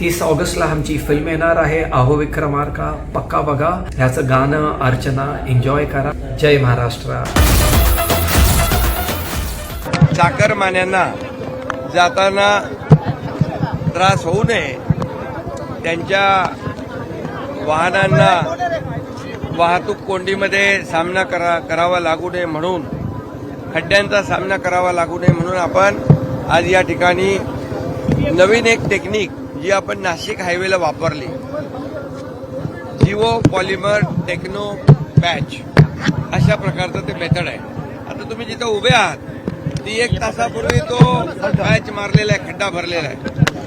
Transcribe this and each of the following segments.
तीस ऑगस्टला आमची फिल्म येणार आहे. अहो विक्रमार्का पक्का बघा. ह्याचं गाणं अर्चना एन्जॉय करा. जय महाराष्ट्र. चाकरमान्यांना जाताना त्रास होऊ नये. त्यांच्या वाहनांना वाहतूक कोंडीमध्ये सामना करा करावा लागू नये म्हणून खड्ड्यांचा सामना करावा लागू नये म्हणून आपण आज या ठिकाणी नवीन एक टेक्निक जी आपण नाशिक हायवेला वापरली. जिओ पॉलिमर टेक्नो पॅच अशा प्रकारचं ते मेथड आहे. आता तुम्ही जिथं उभे आहात ती एक तासापूर्वी तो पॅच मारलेला आहे खड्डा भरलेला आहे.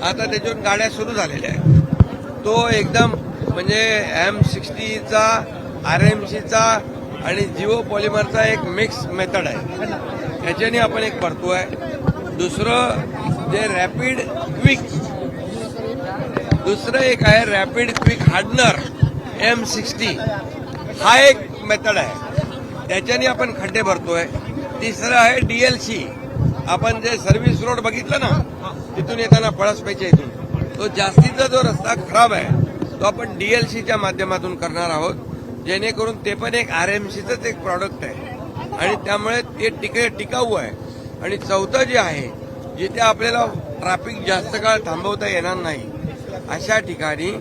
आता त्याच्यातून गाड्या सुरू झालेल्या आहेत. तो एकदम म्हणजे एम सिक्स्टीचा आर एम सीचा आणि जिओ पॉलिमरचा एक मिक्स मेथड आहे. त्याच्याने आपण एक भरतोय. दुसरं जे रॅपिड क्विक दुसरं एक आहे rapid quick hardener M sixty हा एक मेथड आहे. त्याच्याने आपण खड्डे भरतोय. तिसरं आहे डीएलसी आपण जे सर्व्हिस रोड बघितलं ना तिथून येताना पळसपेच्या इथून. तो जास्तीचा जो रस्ता खराब आहे तो आपण डीएलसीच्या माध्यमातून करणार आहोत. जेणेकरून ते पण एक आर एम सीचंच एक प्रॉडक्ट आहे. आणि त्यामुळे ते टिके टिकाऊ आहे. आणि चौथं जे आहे जिथे आपल्याला ट्रॅफिक जास्त काळ थांबवता येणार नाही अशा ठिकाणी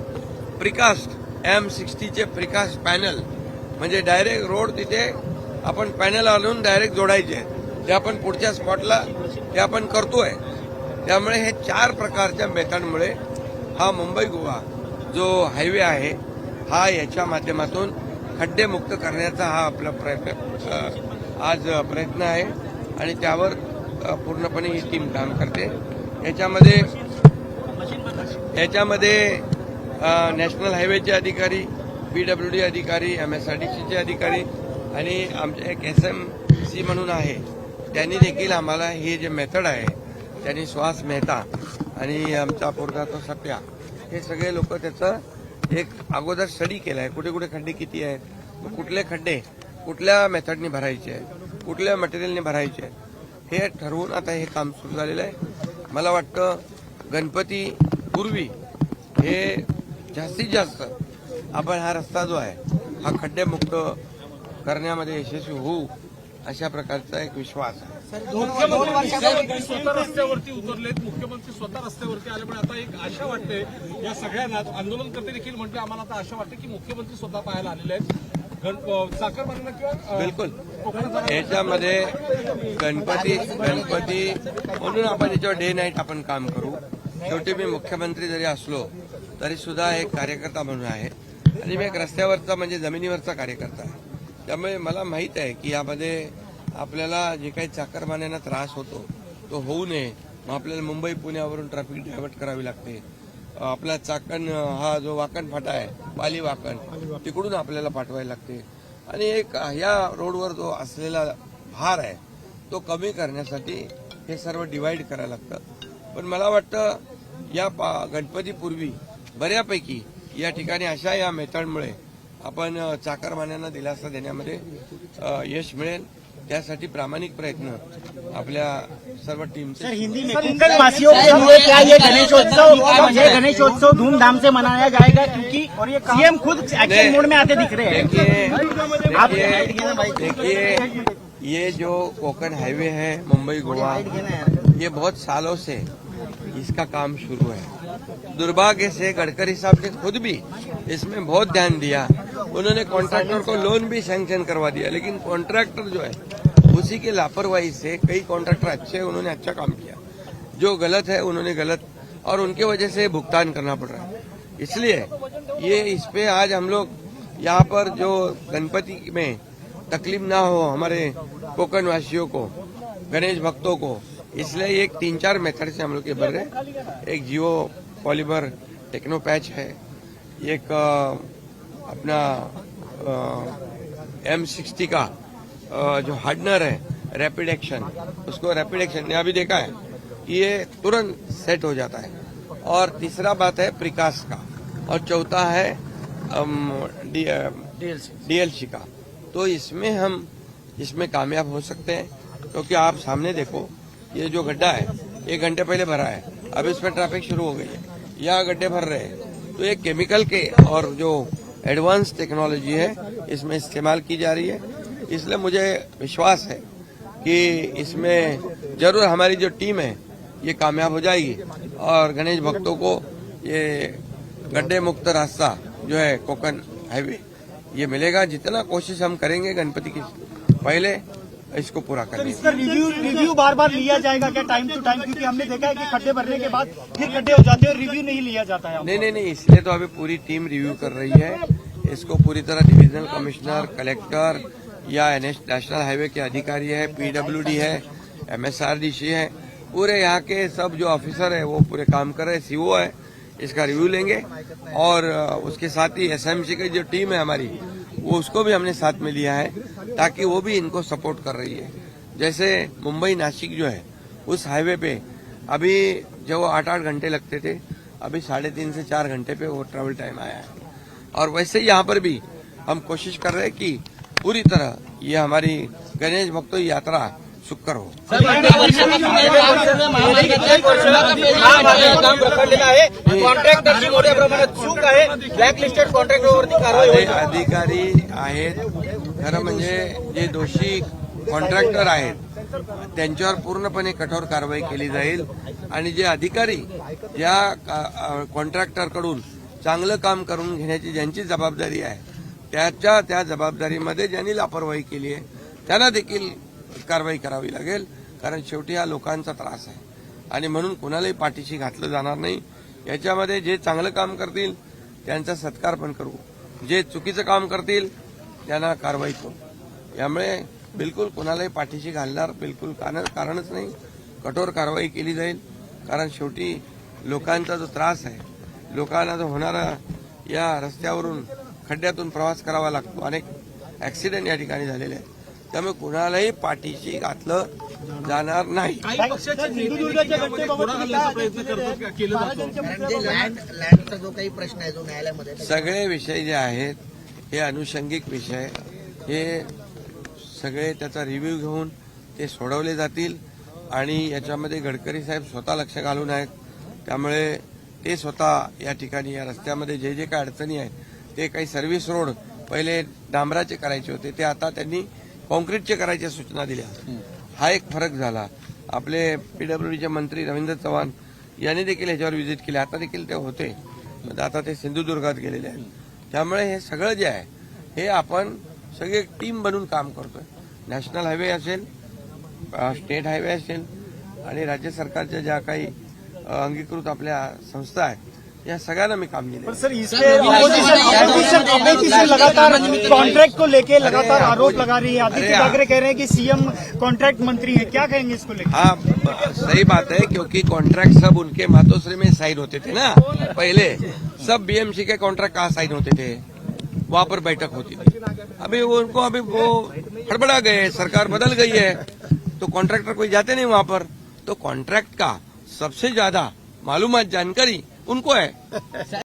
प्रिकास्ट एम सिक्स्टीचे प्रिकास्ट पॅनल म्हणजे डायरेक्ट रोड तिथे आपण पॅनल आणून डायरेक्ट जोडायचे. आहेत. ते आपण पुढच्या स्पॉटला ते आपण करतोय. त्यामुळे हे चार प्रकारच्या मेथडमुळे हा मुंबई गोवा जो हायवे आहे हा याच्या माध्यमातून खड्डेमुक्त करण्याचा हा आपला प्रयत्न आज प्रयत्न आहे. आणि त्यावर पूर्णपणे ही टीम काम करते. याच्यामध्ये याच्यामध्ये नॅशनल हायवेचे अधिकारी पीडब्ल्यूडी अधिकारी एम एस आर डी सीचे अधिकारी आणि आमचे एक एस एम सी म्हणून आहे. त्यांनी देखील आम्हाला हे जे मेथड आहे त्यांनी श्वास मेहता आणि आमचा पोरगा तो सत्या हे सगळे लोक त्याचं एक अगोदर स्टडी केलाय. कुठे कुठे खड्डे किती आहेत? कुठले खड्डे? कुठल्या मेथडनी भरायचे? आहेत कुठल्या मटेरियलने भरायचे? आहेत हे ठरवून आता हे काम सुरू झालेलं आहे. मला वाटतं गणपती पूर्वी हे जास्तीत जास्त आपण हा रस्ता जो आहे हा खड्डेमुक्त करण्यामध्ये यशस्वी होऊ अशा प्रकारचा एक विश्वास आहे. मुख्यमंत्री स्वतः रस्त्यावरती उतरलेत. मुख्यमंत्री स्वतः रस्त्यावरती आल्यामुळे आता एक आशा वाटते. या सगळ्यांना आंदोलनकर्ते देखील म्हटले आम्हाला आता आशा वाटते की मुख्यमंत्री स्वतः पाहायला आलेले आहेत. चाकरमान्यांना किंवा बिलकुल. याच्यामध्ये गणपती गणपती म्हणून आपण याच्यावर डे नाईट आपण काम करू. शेवटी मी मुख्यमंत्री जरी असलो तरी सुद्धा एक कार्यकर्ता म्हणून आहे. आणि मी एक रस्त्यावरचा म्हणजे जमिनीवरचा कार्यकर्ता आहे. त्यामुळे मला माहीत आहे की यामध्ये आपल्याला जे काही चाकरमान्यांना त्रास होतो तो होऊ नये. मग आपल्याला मुंबई पुण्यावरून ट्रॅफिक डायव्हर्ट करावी लागते. आपला चाकण हा जो वाकण फाटा आहे पाली वाकण तिकडून आपल्याला पाठवायला लागते. आणि एक या रोडवर जो असलेला भार आहे तो कमी करण्यासाठी हे सर्व डिवाईड करायला लागतं. पण मला वाटतं या गणपतीपूर्वी बऱ्यापैकी या ठिकाणी अशा या मेथडमुळे आपण चाकरमान्यांना दिलासा देण्यामध्ये यश मिळेल. त्यासाठी प्रामाणिक प्रयत्न आपल्या सर्व टीमचे. हिंदी में कोंकण वासियों के लिए क्या ये गणेशोत्सव ये गणेशोत्सव धूमधाम से मनाया जाएगा क्योंकि सीएम खुद एक्शन मोड में आते दिख रहे हैं। देखिए ये जो कोकण हाईवे है मुंबई गोवा ये बहुत सालों से इसका काम शुरू है। दुर्भाग्य से गडकरी साहब ने खुद भी इसमें बहुत ध्यान दिया। उन्होंने कॉन्ट्रैक्टर को लोन भी सैंक्शन करवा दिया लेकिन कॉन्ट्रैक्टर जो है उसी की लापरवाही से कई कॉन्ट्रैक्टर अच्छे हैं, उन्होंने अच्छा काम किया। जो गलत है उन्होंने गलत और उनके वजह से भुगतान करना पड़ रहा है। इसलिए ये इस पे आज हम लोग यहाँ पर जो गणपति में तकलीफ़ ना हो हमारे कोकण वासियों को गणेश भक्तों को इसलिए एक तीन चार मेथड से हम लोग ये भर रहे एक जियो पॉलीमर टेक्नो पैच है। एक अपना एम सिक्सटी का जो हार्डनर है रैपिड एक्शन उसको रैपिड एक्शन ने अभी देखा है कि ये तुरंत सेट हो जाता है। और तीसरा बात है प्रिकास का और चौथा है डीएलसी का। तो इसमें हम इसमें कामयाब हो सकते हैं क्योंकि आप सामने देखो ये जो गड्ढा है, एक घंटे पहले भरा है, अब इसमें ट्रैफ़िक शुरू हो गई है। यहाँ गड्ढे भर रहे हैं। तो ये केमिकल के और जो एडवांस टेक्नोलॉजी है, इसमें इस्तेमाल की जा रही है। इसलिए मुझे विश्वास है कि इसमें ज़रूर हमारी जो टीम है, ये कामयाब हो जाएगी और गणेश भक्तों को ये गड्ढे मुक्त रास्ता जो है कोकन हाईवे ये मिलेगा। जितना कोशिश हम करेंगे गणपति की, पहले इसको पूरा इसका रिव्यू रिव्यू बार बार लिया जाएगा क्या टाइम टू टाइम क्योंकि हमने देखा है कि खड्डे भरने के बाद फिर खड्डे हो जाते हैं और रिव्यू नहीं लिया जाता है नहीं नहीं नहीं इसलिए तो अभी पूरी टीम रिव्यू कर रही है। इसको पूरी तरह डिविजनल कमिश्नर कलेक्टर या नेशनल हाईवे के अधिकारी है पीडब्ल्यूडी है एमएसआरडीसी है पूरे यहाँ के सब जो ऑफिसर है वो पूरे काम कर रहे हैं सीओ है इसका रिव्यू लेंगे। और उसके साथ ही एसएमसी की जो टीम है हमारी वो उसको भी हमने साथ में लिया है। ताकि वो भी इनको सपोर्ट कर रही है। जैसे मुंबई नासिक जो है उस हाईवे पे अभी जो आठ आठ घंटे लगते थे अभी साढ़े तीन से चार घंटे पे वो ट्रेवल टाइम आया है। और वैसे ही यहाँ पर भी हम कोशिश कर रहे हैं कि पूरी तरह ये हमारी गणेश भक्तों की यात्रा सुकर हो होईल अधिकारी आहेत खरं म्हणजे जे दोषी कॉन्ट्रॅक्टर आहेत त्यांच्यावर पूर्णपणे कठोर कारवाई केली जाईल. आणि जे अधिकारी ज्या कॉन्ट्रॅक्टरकडून चांगलं काम करून घेण्याची ज्यांची जबाबदारी आहे त्याच्या त्या जबाबदारीमध्ये ज्यांनी लापरवाही केली आहे त्यांना देखील कारवाई करावी लागेल कारण शेवटी हा लोकांचा त्रास आहे. आणि म्हणून कुणालाही पाठीशी घातलं जाणार नाही. याच्यामध्ये जे चांगलं काम करतील त्यांचा सत्कार पण करू. जे चुकीचं काम करतील त्यांना कारवाई करू. यामुळे बिलकुल कुणालाही पाठीशी घालणार बिलकुल कारण कारणच नाही. कठोर कारवाई केली जाईल. कारण शेवटी लोकांचा जो त्रास आहे लोकांना जो होणारा या रस्त्यावरून खड्ड्यातून प्रवास करावा लागतो. अनेक ऍक्सिडेंट या ठिकाणी झालेले आहेत. त्यामुळे कुणालाही पाठीशी घातलं जाणार नाही. सगळे विषय जे आहेत हे अनुषंगिक विषय. हे सगळे त्याचा रिव्ह्यू घेऊन ते सोडवले जातील आणि याच्यामध्ये गडकरी साहेब स्वतः लक्ष घालून आहेत. त्यामुळे ते स्वतः या ठिकाणी या रस्त्यामध्ये जे जे काही अडचणी आहेत ते काही सर्व्हिस रोड पहिले डांबराचे करायचे होते ते आता त्यांनी कॉन्क्रीटचे करायच्या सूचना दिल्या. हा एक फरक झाला. आपले पीडब्ल्यूडीचे मंत्री रवींद्र चव्हाण यांनी देखील ह्याच्यावर व्हिजिट केली. आता देखील ते होते. आता ते सिंधुदुर्गात गेलेले आहेत. त्यामुळे हे सगळं जे आहे हे आपण सगळे टीम बनून काम करतोय. नॅशनल हायवे असेल स्टेट हायवे असेल आणि राज्य सरकारच्या ज्या काही अंगीकृत आपल्या संस्था आहेत या सगळ्यांना मी काम दिले पर सर इस पे ऑपोजिशन ऑपोजिशन लगातार कॉन्ट्रैक्ट को लेके लगातार आरोप लगा रही है। आदित्य। ठाकरे कह रहे हैं कि सीएम कॉन्ट्रैक्ट मंत्री है। क्या कहेंगे इसको लेकर हाँ सही बात है क्योंकि कॉन्ट्रैक्ट सब उनके मातोश्री में साइन होते थे ना पहले। सब बीएमसी के कॉन्ट्रैक्ट कहाँ साइन होते थे? वहाँ पर बैठक होती थी। अभी वो उनको अभी वो हड़बड़ा गए सरकार बदल गई है। तो कॉन्ट्रैक्टर कोई जाते नहीं वहाँ पर। तो कॉन्ट्रैक्ट का सबसे ज़्यादा मालूमत जानकारी उनको है।